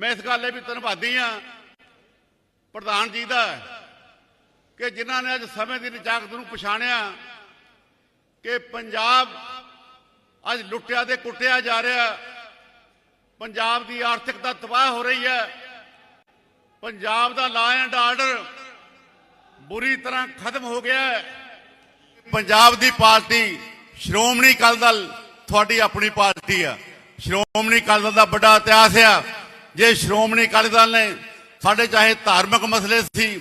ਮੈਂ ਇਸ ਗੱਲ ਲਈ ਵੀ ਧੰਨਵਾਦੀ ਆ ਪ੍ਰਧਾਨ ਜੀ ਦਾ ਕਿ ਜਿਨ੍ਹਾਂ ਨੇ ਅੱਜ ਸਮੇਂ ਦੀ ਨਜਾਕਤ ਨੂੰ ਪਛਾਣਿਆ ਕਿ ਪੰਜਾਬ ਅੱਜ ਲੁੱਟਿਆ ਤੇ ਕੁੱਟਿਆ ਜਾ ਰਿਹਾ। ਪੰਜਾਬ ਦੀ ਆਰਥਿਕਤਾ ਤਬਾਹ ਹੋ ਰਹੀ ਹੈ। ਪੰਜਾਬ ਦਾ ਲਾ ਐਂਡ ਆਰਡਰ ਬੁਰੀ ਤਰ੍ਹਾਂ ਖਤਮ ਹੋ ਗਿਆ ਪੰਜਾਬ ਦੀ ਪਾਰਟੀ ਸ਼੍ਰੋਮਣੀ ਅਕਾਲੀ ਦਲ ਤੁਹਾਡੀ ਆਪਣੀ ਪਾਰਟੀ ਆ। ਸ਼੍ਰੋਮਣੀ ਅਕਾਲੀ ਦਲ ਦਾ ਵੱਡਾ ਇਤਿਹਾਸ ਆ। ਜੇ ਸ਼੍ਰੋਮਣੀ ਅਕਾਲੀ ਦਲ ਨੇ ਸਾਡੇ ਚਾਹੇ ਧਾਰਮਿਕ ਮਸਲੇ ਸੀ,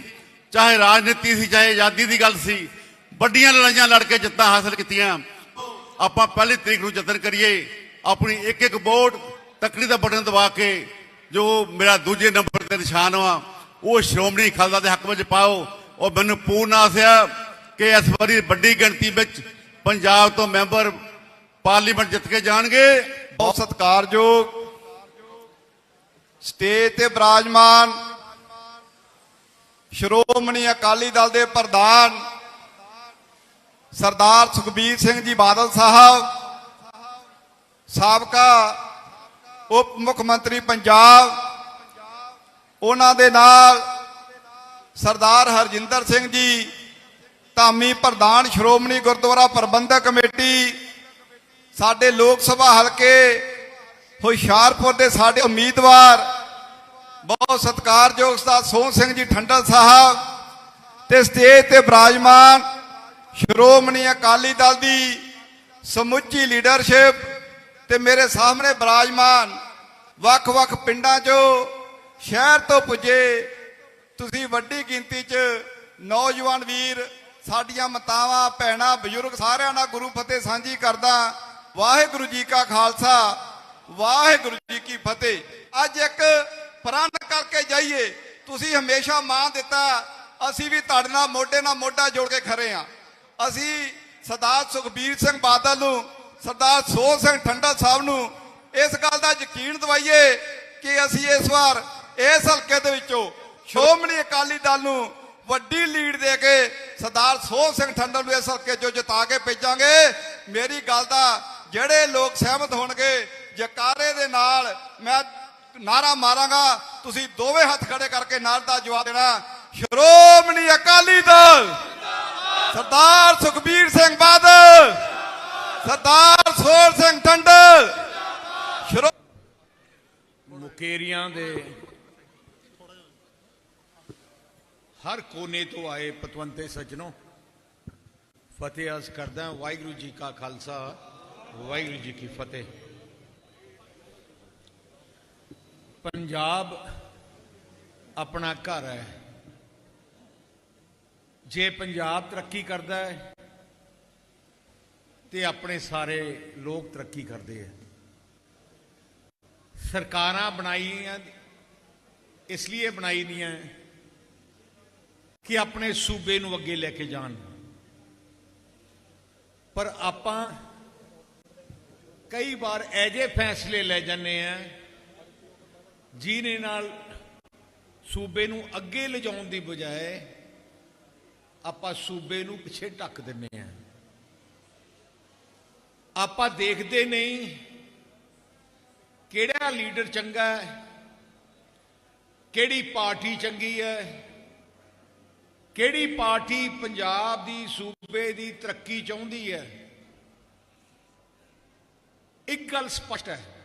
ਚਾਹੇ ਰਾਜਨੀਤੀ ਸੀ, ਚਾਹੇ ਆਜ਼ਾਦੀ ਦੀ ਗੱਲ ਸੀ, ਵੱਡੀਆਂ ਲੜਾਈਆਂ ਲੜ ਕੇ ਜਿੱਤਾਂ ਹਾਸਲ ਕੀਤੀਆਂ। ਆਪਾਂ ਪਹਿਲੀ ਤਰੀਕ ਨੂੰ ਯਤਨ ਕਰੀਏ, ਆਪਣੀ ਇੱਕ ਇੱਕ ਵੋਟ ਤਕੜੀ ਦਾ ਬਟਨ ਦਬਾ ਕੇ ਜੋ ਮੇਰਾ ਦੂਜੇ ਨੰਬਰ ਤੇ ਨਿਸ਼ਾਨ ਵਾ, ਉਹ ਸ਼੍ਰੋਮਣੀ ਅਕਾਲੀ ਦਲ ਦੇ ਹੱਕ ਵਿੱਚ ਪਾਓ। ਉਹ ਮੈਨੂੰ ਪੂਰਨ ਆਸਿਆ ਕਿ ਇਸ ਵਾਰੀ ਵੱਡੀ ਗਿਣਤੀ ਵਿੱਚ ਪੰਜਾਬ ਤੋਂ ਮੈਂਬਰ ਪਾਰਲੀਮੈਂਟ ਜਿੱਤ ਕੇ ਜਾਣਗੇ। ਬਹੁਤ ਸਤਿਕਾਰਯੋਗ ਸਟੇਜ ਤੇ ਬਿਰਾਜਮਾਨ ਸ਼੍ਰੋਮਣੀ ਅਕਾਲੀ ਦਲ ਦੇ ਪ੍ਰਧਾਨ ਸਰਦਾਰ ਸੁਖਬੀਰ ਸਿੰਘ ਜੀ ਬਾਦਲ ਸਾਹਿਬ, ਸਾਬਕਾ ਉਪ ਮੁੱਖ ਮੰਤਰੀ ਪੰਜਾਬ, ਉਹਨਾਂ ਦੇ ਨਾਲ ਸਰਦਾਰ ਹਰਜਿੰਦਰ ਸਿੰਘ ਜੀ, ਧਾਮੀ ਪ੍ਰਧਾਨ ਸ਼੍ਰੋਮਣੀ ਗੁਰਦੁਆਰਾ ਪ੍ਰਬੰਧਕ ਕਮੇਟੀ, ਸਾਡੇ ਲੋਕ ਸਭਾ ਹਲਕੇ ਹੁਸ਼ਿਆਰਪੁਰ ਦੇ ਸਾਡੇ ਉਮੀਦਵਾਰ ਬਹੁਤ ਸਤਿਕਾਰਯੋਗ ਸਤਾ ਸੋਹਣ ਸਿੰਘ ਜੀ ਠੰਡਲ ਸਾਹਿਬ ਤੇ ਸਟੇਜ ਤੇ ਬਰਾਜਮਾਨ ਸ਼੍ਰੋਮਣੀ ਅਕਾਲੀ ਦਲ ਦੀ ਸਮੁੱਚੀ ਲੀਡਰਸ਼ਿਪ ਤੇ ਮੇਰੇ ਸਾਹਮਣੇ ਬਰਾਜਮਾਨ ਵੱਖ-ਵੱਖ ਪਿੰਡਾਂ 'ਚੋਂ ਸ਼ਹਿਰ ਤੋਂ ਪੁੱਜੇ ਤੁਸੀਂ ਵੱਡੀ ਗਿਣਤੀ 'ਚ ਨੌਜਵਾਨ ਵੀਰ, ਸਾਡੀਆਂ ਮਾਤਾਵਾਂ, ਭੈਣਾਂ, ਬਜ਼ੁਰਗ ਸਾਰਿਆਂ ਨਾਲ ਗੁਰੂ ਫਤਿਹ ਸਾਂਝੀ ਕਰਦਾ ਵਾਹਿਗੁਰੂ ਜੀ ਕਾ ਖਾਲਸਾ। ਵਾਹਿਗੁਰੂ ਜੀ ਕੀ ਫਤਿਹ। ਅੱਜ ਇੱਕ ਪ੍ਰਣ ਕਰਕੇ ਜਾਈਏ। ਤੁਸੀਂ ਹਮੇਸ਼ਾ ਮਾਂ ਦਿੱਤਾ। ਅਸੀਂ ਵੀ ਤੁਹਾਡੇ ਨਾਲ ਮੋਢੇ ਨਾਲ ਮੋਢਾ ਜੋੜ ਕੇ ਖੜੇ ਆ ਅਸੀਂ ਸਰਦਾਰ ਸੁਖਬੀਰ ਸਿੰਘ ਬਾਦਲ ਨੂੰ, ਸਰਦਾਰ ਸੋਹ ਸਿੰਘ ਠੰਡਾ ਸਾਹਿਬ ਨੂੰ ਇਸ ਗੱਲ ਦਾ ਯਕੀਨ ਦਵਾਈਏ ਕਿ ਅਸੀਂ ਇਸ ਵਾਰ ਇਸ ਹਲਕੇ ਦੇ ਵਿੱਚੋਂ ਸ਼੍ਰੋਮਣੀ ਅਕਾਲੀ ਦਲ ਨੂੰ ਵੱਡੀ ਲੀਡ ਦੇ ਕੇ ਸਰਦਾਰ ਸੋਹ ਸਿੰਘ ਠੰਡਲ ਨੂੰ ਇਸ ਹਲਕੇ ਚੋਂ ਜਿਤਾ ਕੇ ਭੇਜਾਂਗੇ। ਮੇਰੀ ਗੱਲ ਦਾ ਜਿਹੜੇ ਲੋਕ ਸਹਿਮਤ ਹੋਣਗੇ ਜਕਾਰੇ ਦੇ ਨਾਲ ਮੈਂ ਨਾਰਾ ਮਾਰਾਂਗਾ। ਤੁਸੀਂ ਦੋਵੇਂ ਹੱਥ ਖੜੇ ਕਰਕੇ ਨਾਰ ਦਾ ਜਵਾਬ ਦੇਣਾ। ਸ਼੍ਰੋਮਣੀ ਅਕਾਲੀ ਦਲ, ਸਰਦਾਰ ਸੁਖਬੀਰ ਸਿੰਘ ਬਾਦਲ, ਸਰਦਾਰ ਸੋਹਣ ਸਿੰਘ ਠੰਡਲ ਮੁਕੇਰੀਆਂ ਦੇ ਹਰ ਕੋਨੇ ਤੋਂ ਆਏ ਪਤਵੰਤੇ ਸੱਜਣੋ, ਫਤਿਹ ਅਰਜ਼ ਕਰਦਾ ਵਾਹਿਗੁਰੂ ਜੀ ਕਾ ਖਾਲਸਾ, ਵਾਹਿਗੁਰੂ ਜੀ ਕੀ ਫਤਿਹ। ਪੰਜਾਬ ਆਪਣਾ ਘਰ ਹੈ। ਜੇ ਪੰਜਾਬ ਤਰੱਕੀ ਕਰਦਾ ਹੈ, ਤੇ ਆਪਣੇ ਸਾਰੇ ਲੋਕ ਤਰੱਕੀ ਕਰਦੇ ਹੈ। ਸਰਕਾਰਾਂ ਬਣਾਈਆਂ ਇਸ ਲਈ ਬਣਾਈ ਦੀਆਂ ਕਿ ਆਪਣੇ ਸੂਬੇ ਨੂੰ ਅੱਗੇ ਲੈ ਕੇ ਜਾਣ। ਪਰ ਆਪਾਂ ਕਈ ਵਾਰ ਐਜੇ ਫੈਸਲੇ ਲੈ ਜਾਂਦੇ ਆ ਜਿਹਨੇ ਨਾਲ ਸੂਬੇ ਨੂੰ ਅੱਗੇ ਲਿਜਾਉਣ ਦੀ ਬਜਾਏ ਆਪਾਂ ਸੂਬੇ ਨੂੰ ਪਿੱਛੇ ਢੱਕ ਦਿੰਨੇ ਆ ਆਪਾਂ ਦੇਖਦੇ ਨਹੀਂ ਕਿਹੜਾ ਲੀਡਰ ਚੰਗਾ ਹੈ, ਕਿਹੜੀ ਪਾਰਟੀ ਚੰਗੀ ਹੈ, ਕਿਹੜੀ ਪਾਰਟੀ ਪੰਜਾਬ ਦੀ ਸੂਬੇ ਦੀ ਤਰੱਕੀ ਚਾਹੁੰਦੀ ਹੈ। ਇੱਕ ਗੱਲ ਸਪਸ਼ਟ ਹੈ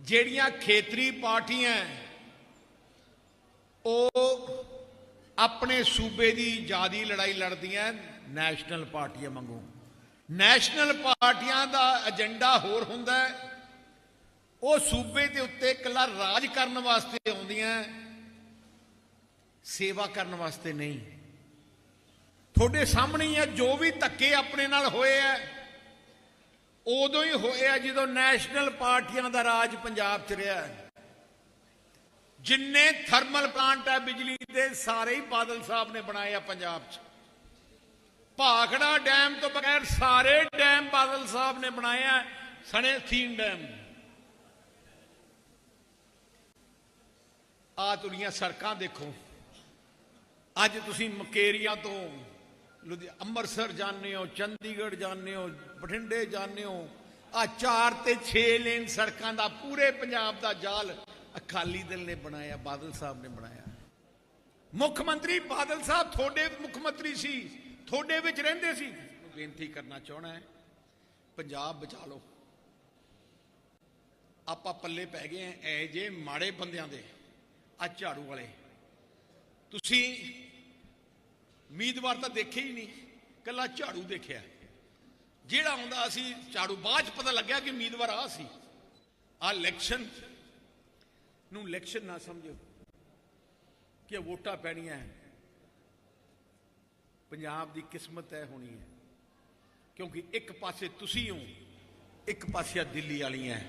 ਜਿਹੜੀਆਂ ਖੇਤਰੀ ਪਾਰਟੀਆਂ ਉਹ ਆਪਣੇ ਸੂਬੇ ਦੀ ਜਿਆਦੀ ਲੜਾਈ ਲੜਦੀਆਂ ਨੈਸ਼ਨਲ ਪਾਰਟੀਆਂ ਵਾਂਗੂ। ਨੈਸ਼ਨਲ ਪਾਰਟੀਆਂ ਦਾ ਏਜੰਡਾ ਹੋਰ ਹੁੰਦਾ ਉਹ ਸੂਬੇ ਦੇ ਉੱਤੇ ਇਕੱਲਾ ਰਾਜ ਕਰਨ ਵਾਸਤੇ ਆਉਂਦੀਆਂ ਸੇਵਾ ਕਰਨ ਵਾਸਤੇ ਨਹੀਂ। ਤੁਹਾਡੇ ਸਾਹਮਣੇ ਹੀ ਹੈ, ਜੋ ਵੀ ਧੱਕੇ ਆਪਣੇ ਨਾਲ ਹੋਏ ਹੈ ਉਦੋਂ ਹੀ ਹੋਏ ਆ ਜਦੋਂ ਨੈਸ਼ਨਲ ਪਾਰਟੀਆਂ ਦਾ ਰਾਜ ਪੰਜਾਬ 'ਚ ਰਿਹਾ ਜਿੰਨੇ ਥਰਮਲ ਪਲਾਂਟ ਹੈ ਬਿਜਲੀ ਦੇ, ਸਾਰੇ ਹੀ ਬਾਦਲ ਸਾਹਿਬ ਨੇ ਬਣਾਏ ਆ ਪੰਜਾਬ 'ਚ। ਭਾਖੜਾ ਡੈਮ ਤੋਂ ਬਗੈਰ ਸਾਰੇ ਡੈਮ ਬਾਦਲ ਸਾਹਿਬ ਨੇ ਬਣਾਏ ਆ, ਸਣੇ ਥੀਨ ਡੈਮ। ਆ ਤੁਰੀਆਂ ਸੜਕਾਂ ਦੇਖੋ। ਅੱਜ ਤੁਸੀਂ ਮਕੇਰੀਆਂ ਤੋਂ ਲੁਧਿਆ ਅੰਮ੍ਰਿਤਸਰ ਜਾਂਦੇ ਹੋ, ਚੰਡੀਗੜ੍ਹ ਜਾਂਦੇ ਹੋ, ਬਠਿੰਡੇ ਜਾਂਦੇ ਹੋ, ਆ ਚਾਰ ਤੇ 6 ਲੇਨ ਸੜਕਾਂ ਦਾ, ਪੂਰੇ ਪੰਜਾਬ ਦਾ ਜਾਲ ਅਕਾਲੀ ਦਲ ਨੇ ਬਣਾਇਆ, ਬਾਦਲ ਸਾਹਿਬ ਨੇ ਬਣਾਇਆ। ਮੁੱਖ ਮੰਤਰੀ ਬਾਦਲ ਸਾਹਿਬ ਤੁਹਾਡੇ ਮੁੱਖ ਮੰਤਰੀ ਸੀ, ਤੁਹਾਡੇ ਵਿੱਚ ਰਹਿੰਦੇ ਸੀ। ਬੇਨਤੀ ਕਰਨਾ ਚਾਹਣਾ ਹੈ, ਪੰਜਾਬ ਬਚਾ ਲਓ। ਆਪਾਂ ਪੱਲੇ ਪੈ ਗਏ ਐ ਐ ਜੇ ਮਾੜੇ ਬੰਦਿਆਂ ਦੇ, ਆ ਝਾੜੂ ਵਾਲੇ। ਤੁਸੀਂ ਉਮੀਦਵਾਰ ਤਾਂ ਦੇਖੇ ਹੀ ਨਹੀਂ, ਕੱਲਾ ਝਾੜੂ ਦੇਖਿਆ। ਜਿਹੜਾ ਆਉਂਦਾ ਸੀ ਝਾੜੂ, ਬਾਅਦ ਚ ਪਤਾ ਲੱਗਿਆ ਕਿ ਉਮੀਦਵਾਰ ਆ ਸੀ। ਆ ਇਲੈਕਸ਼ਨ ਨੂੰ ਇਲੈਕਸ਼ਨ ਨਾ ਸਮਝੋ ਕਿ ਵੋਟਾਂ ਪੈਣੀਆਂ ਪੰਜਾਬ ਦੀ ਕਿਸਮਤ ਤੈਅ ਹੋਣੀ ਹੈ। ਕਿਉਂਕਿ ਇੱਕ ਪਾਸੇ ਤੁਸੀਂ ਹੋ, ਇੱਕ ਪਾਸੇ ਆ ਦਿੱਲੀ ਵਾਲੀਆਂ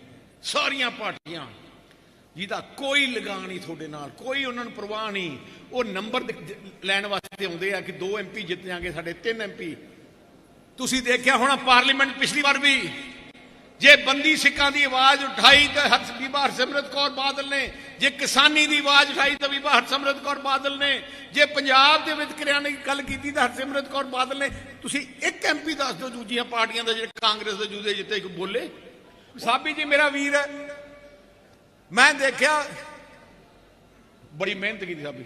ਸਾਰੀਆਂ ਪਾਰਟੀਆਂ। ਜਿਹਦਾ ਕੋਈ ਲਗਾਅ ਨਹੀਂ ਤੁਹਾਡੇ ਨਾਲ, ਕੋਈ ਉਹਨਾਂ ਨੂੰ ਪਰਵਾਹ ਨਹੀਂ। ਉਹ ਨੰਬਰ ਲੈਣ ਵਾਸਤੇ ਆਉਂਦੇ ਆ ਕਿ ਦੋ ਐਮਪੀ ਜਿੱਤ ਜਾਣਗੇ, ਸਾਡੇ ਤਿੰਨ ਐਮਪੀ ਤੁਸੀਂ ਦੇਖਿਆ ਹੋਣਾ ਪਾਰਲੀਮੈਂਟ ਪਿਛਲੀ ਵਾਰ ਵੀ? ਜੇ ਬੰਦੀ ਸਿੱਖਾਂ ਦੀ ਆਵਾਜ਼ ਉਠਾਈ ਤਾਂ ਹਰਸ ਬੀਬਾ ਹਰਸਿਮਰਤ ਕੌਰ ਬਾਦਲ ਨੇ। ਜੇ ਕਿਸਾਨੀ ਦੀ ਆਵਾਜ਼ ਉਠਾਈ ਤਾਂ ਬੀਬਾ ਹਰਸਿਮਰਤ ਕੌਰ ਬਾਦਲ ਨੇ। ਜੇ ਪੰਜਾਬ ਦੇ ਵਿੱਚ ਕਰਿਆਨੇ ਦੀ ਗੱਲ ਕੀਤੀ ਤਾਂ ਹਰਸਿਮਰਤ ਕੌਰ ਬਾਦਲ ਨੇ। ਤੁਸੀਂ ਇੱਕ ਐਮਪੀ ਦੱਸ ਦਿਓ ਦੂਜੀਆਂ ਪਾਰਟੀਆਂ ਦਾ ਜਿਹੜੇ ਕਾਂਗਰਸ ਦੇ ਜੂਦੇ ਜਿੱਤੇ ਕੋਈ ਬੋਲੇ। ਸਾਬੀ ਜੀ, ਮੇਰਾ ਵੀਰ ਹੈ। ਮੈਂ ਦੇਖਿਆ, ਬੜੀ ਮਿਹਨਤ ਕੀਤੀ ਸਾਬੀ।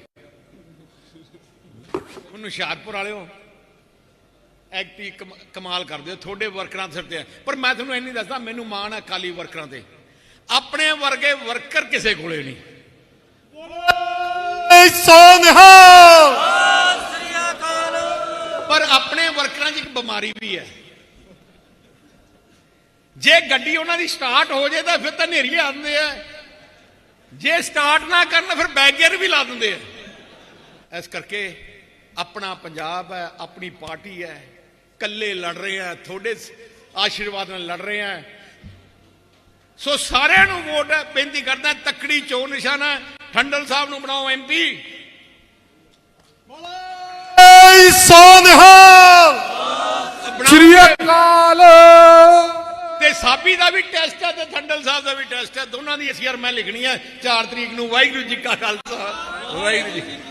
ਉਹਨੂੰ ਹੁਸ਼ਿਆਰਪੁਰ ਵਾਲਿਓ ਐਕਟੀ ਕਮ- ਕਮਾਲ ਕਰਦੇ ਹੋ ਤੁਹਾਡੇ ਵਰਕਰਾਂ ਦੇ ਸਿਰ ਤੇ। ਪਰ ਮੈਂ ਤੁਹਾਨੂੰ ਇੰਨੀ ਦੱਸਦਾ ਮੈਨੂੰ ਮਾਣ ਹੈ ਅਕਾਲੀ ਵਰਕਰਾਂ ਤੇ। ਆਪਣੇ ਵਰਗੇ ਵਰਕਰ ਕਿਸੇ ਕੋਲੇ ਨਹੀਂ। ਪਰ ਆਪਣੇ ਵਰਕਰਾਂ 'ਚ ਇੱਕ ਬਿਮਾਰੀ ਵੀ ਹੈ। ਜੇ ਗੱਡੀ ਉਹਨਾਂ ਦੀ ਸਟਾਰਟ ਹੋ ਜੇ ਤਾਂ ਫਿਰ ਤਾਂ ਨੇਰੀ ਲਿਆ ਦਿੰਦੇ ਆ। ਜੇ ਸਟਾਰਟ ਨਾ ਕਰਨ ਫਿਰ ਬੈਗਰ ਵੀ ਲਾ ਦਿੰਦੇ ਆ। ਇਸ ਕਰਕੇ ਆਪਣਾ ਪੰਜਾਬ ਹੈ ਆਪਣੀ ਪਾਰਟੀ ਹੈ ਕੱਲੇ ਲੜ ਰਹੇ ਆ ਤੁਹਾਡੇ ਆਸ਼ੀਰਵਾਦ ਨਾਲ ਲੜ ਰਹੇ ਆ ਸੋ ਸਾਰਿਆਂ ਨੂੰ ਵੋਟ ਬੇਨਤੀ ਕਰਦਾ ਤੱਕੜੀ ਚੋਣ ਨਿਸ਼ਾਨਾ ਠੰਡਲ ਸਾਹਿਬ ਨੂੰ ਬਣਾਓ ਐਮਪੀ ਸ਼੍ਰੀ ਅਕਾਲ। ਤੇ ਸਾਬੀ ਦਾ ਵੀ ਟੈਸਟ ਹੈ ਤੇ ਠੰਡਲ ਸਾਹਿਬ ਦਾ ਵੀ ਟੈਸਟ ਹੈ। ਦੋਨਾਂ ਦੀ ਅਸੀਂ ਯਾਰ ਮੈਂ ਲਿਖਣੀ ਹੈ। 4 ਤਰੀਕ ਨੂੰ ਵਾਹਿਗੁਰੂ ਜੀ ਕਾ ਖਾਲਸਾ। ਵਾਹਿਗੁਰੂ ਜੀ।